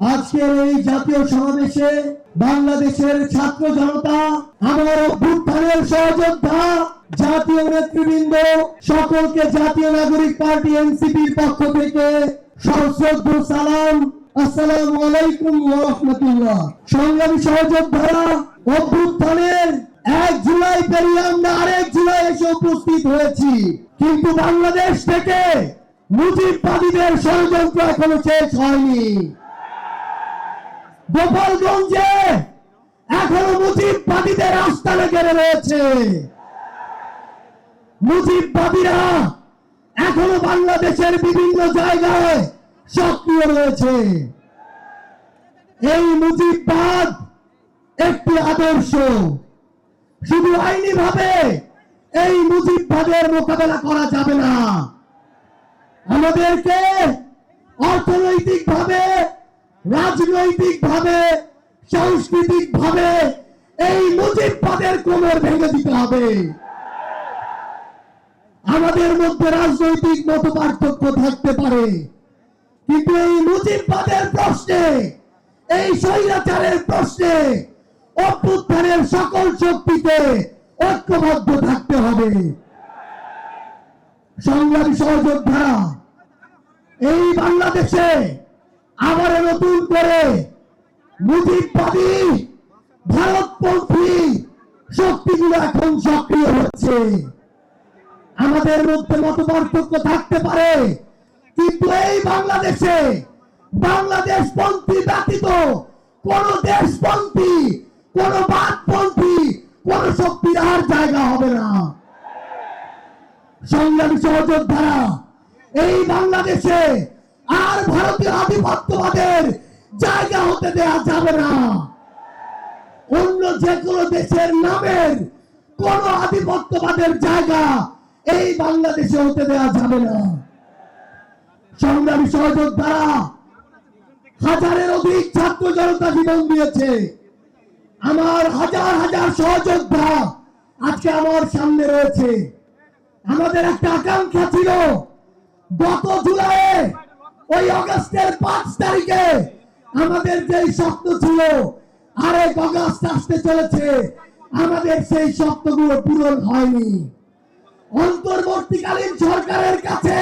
আজকের এই জাতীয় সমাবেশে বাংলাদেশের ছাত্র জনতা, আমার অভ্যুত্থানের সহযোদ্ধা, জাতীয় নেতৃবৃন্দ, সকলকে জাতীয় নাগরিক পার্টি এনসিপির পক্ষ থেকে সশ্রদ্ধ সালাম, আসসালামু আলাইকুম সংগ্রামী সহযোদ্ধারা, অভ্যুত্থানের এক জুলাই পেরিয়ে আমরা আরেক জুলাই এসে উপস্থিত হয়েছি। কিন্তু বাংলাদেশ থেকে মুজিববাদীদের ষড়যন্ত্র এখনও শেষ হয়নি। গোপালগঞ্জে এখনও মুজিববাদীদের আস্তানা গেড়ে রয়েছে। মুজিববাদীরা এখনও বাংলাদেশের বিভিন্ন জায়গায় সক্রিয় রয়েছে। এই মুজিববাদ একটি আদর্শ। শুধু আইনি ভাবে এই মুজিববাদের মোকাবেলা করা যাবে না। আমাদেরকে অর্থনৈতিক ভাবে রাজনৈতিক ভাবে সাংস্কৃতিক ভাবে এই মুজিববাদের কোমর ভেঙে দিতে হবে। আমাদের মধ্যে রাজনৈতিক মত পার্থক্য থাকতে পারে, কিন্তু এই মুজিববাদের প্রশ্নে, এই স্বৈরাচারের প্রশ্নে অভ্যুত্থানের সকল শক্তিকে ঐক্যবদ্ধ থাকতে হবে। সংগ্রামী সহযোদ্ধারা, এই বাংলাদেশে আবার নতুন করে মুজিববাদী ভারতপন্থী শক্তিগুলো এখন সক্রিয় হচ্ছে। আমাদের মধ্যে মত পার্থক্য থাকতে পারে, কিন্তু এই বাংলাদেশে বাংলাদেশ পন্থী ব্যতীত কোন দেশপন্থী, কোন বাদপন্থী কোন শক্তির আর জায়গা হবে না। সংগ্রামী সহযোদ্ধারা, এই বাংলাদেশে ভারতীয় আধিপত্যবাদের জায়গা হতে দেয়া যাবে না। অন্য যে কোনো দেশের নামের কোন আধিপত্যবাদের জায়গা এই বাংলাদেশে হতে দেয়া যাবে না। সংগ্রামী সহযোদ্ধারা হাজারের অধিক ছাত্র জনতা জীবন দিয়েছে। আমার হাজার হাজার সহযোদ্ধা আজকে আমার সামনে রয়েছে। আমাদের একটা আকাঙ্ক্ষা ছিল, গত জুলাইয়ে ওই অগস্টের পাঁচ তারিখে আমাদের যে স্বপ্ন ছিল, আরেক অগস্ট আসতে চলেছে, আমাদের সেই স্বপ্নগুলো পূরণ হয়নি। অন্তর্বর্তীকালীন সরকারের কাছে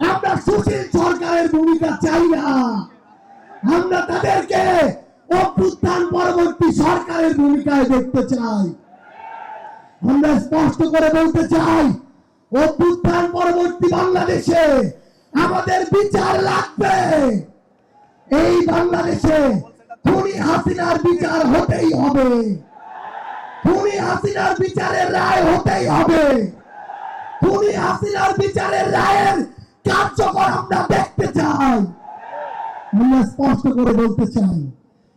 আমরা সুশীল সরকারের ভূমিকা চাই না। আমরা তাদেরকে অভ্যুত্থান পরবর্তী সরকারের ভূমিকায় দেখতে চাই। আমরা স্পষ্ট করে বলতে চাই, অভ্যুত্থান পরবর্তী বাংলাদেশে আমাদের বিচার লাগবে। এই বাংলাদেশে খুনি হাসিনার বিচার হতেই হবে। খুনি হাসিনার বিচারের রায় হতেই হবে। খুনি হাসিনার বিচারের রায়ের কার্যকর আমরা দেখতে চাই। আমরা স্পষ্ট করে বলতে চাই,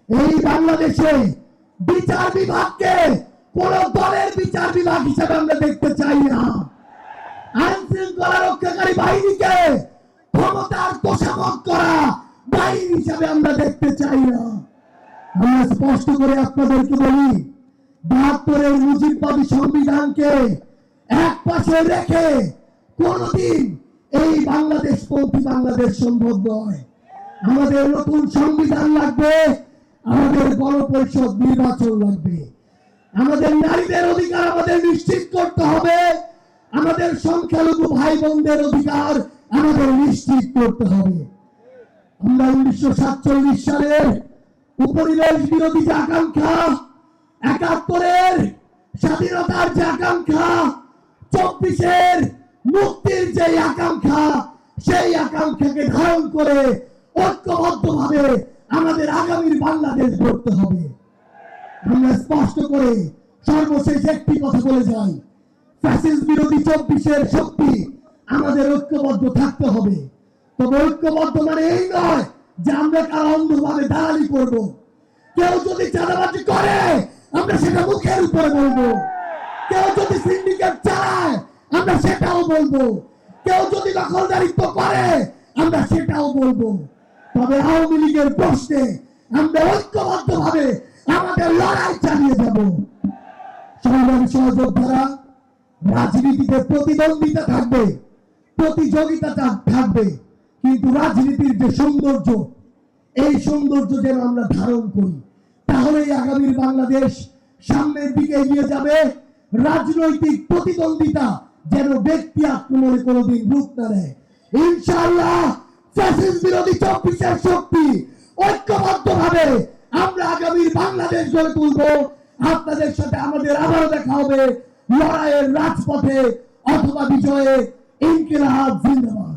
এই বাংলাদেশে বিচার বিভাগকে কোন দলের বিচার বিভাগ হিসেবে আমরা দেখতে চাই না। আইন শৃঙ্খলা রক্ষাকারী বাহিনীকে বাহিনী হিসাবে আমরা দেখতে চাই না। আমরা স্পষ্ট করে আপনাদেরকে বলি, বাহাত্তরের মুজিববাদী সংবিধানকে এক পাশে রেখে কোনদিন এই বাংলাদেশ পন্থী বাংলাদেশ সম্ভব নয়। আমাদের নতুন সংবিধান লাগবে, আমাদের গণপরিষদ নির্বাচন লাগবে। আমাদের নারীদের অধিকার আমাদের নিশ্চিত করতে হবে, আমাদের সংখ্যালঘু ভাই বোনদের অধিকার আমাদের নিশ্চিত করতে হবে। আমরা উনিশশো সাতচল্লিশ সালের উপনিবেশ বিরোধী যে আকাঙ্ক্ষা, একাত্তরের স্বাধীনতার যে আকাঙ্ক্ষা, চব্বিশের মুক্তির যে আকাঙ্ক্ষা, সেই আকাঙ্ক্ষাকে ধারণ করে ঐক্যবদ্ধ ভাবে আমাদের আগামীর বাংলাদেশ গড়তে হবে। আমরা স্পষ্ট করে সর্বশেষ একটি কথা বলে যাই, ফ্যাসিস্ট বিরোধী চব্বিশের শক্তি আমাদের ঐক্যবদ্ধ থাকতে হবে। তবে ঐক্যবদ্ধ মানে এই নয় যে আমরা কারও অন্ধভাবে দালালি করব কেউ যদি চাঁদাবাজি করে, আমরা সেটা মুখের উপরে বলব। কেউ যদি সিন্ডিকেট চালায়, আমরা সেটাও বলব। কেউ যদি দখলদারিত্ব করে, আমরা সেটাও বলব। তবে আওয়ামী লীগের প্রশ্নে আমরা ঐক্যবদ্ধ ভাবে আমাদের লড়াই চালিয়ে যাব। সংগ্রামী সহযোদ্ধারা রাজনীতিতে প্রতিদ্বন্দ্বিতা থাকবে, প্রতিযোগিতা থাকবে। কিন্তু রাজনীতির যে সৌন্দর্য, এই সৌন্দর্য যেন আমরা ধারণ করি, তাহলেই আগামীর বাংলাদেশ সামনের দিকে এগিয়ে যাবে। রাজনৈতিক প্রতিদ্বন্দ্বিতা যেন ব্যক্তি আক্রমণে কোনোদিন রূপ না নেয়। ইনশাআল্লাহ বিরোধী চব্বিশের শক্তি ঐক্যবদ্ধ ভাবে আমরা আগামীর বাংলাদেশ গড়ে তুলবো। আপনাদের সাথে আমাদের আবারও দেখা হবে লড়াইয়ের রাজপথে অথবা বিজয়ে ইনকিলাব জিন্দাবাদ।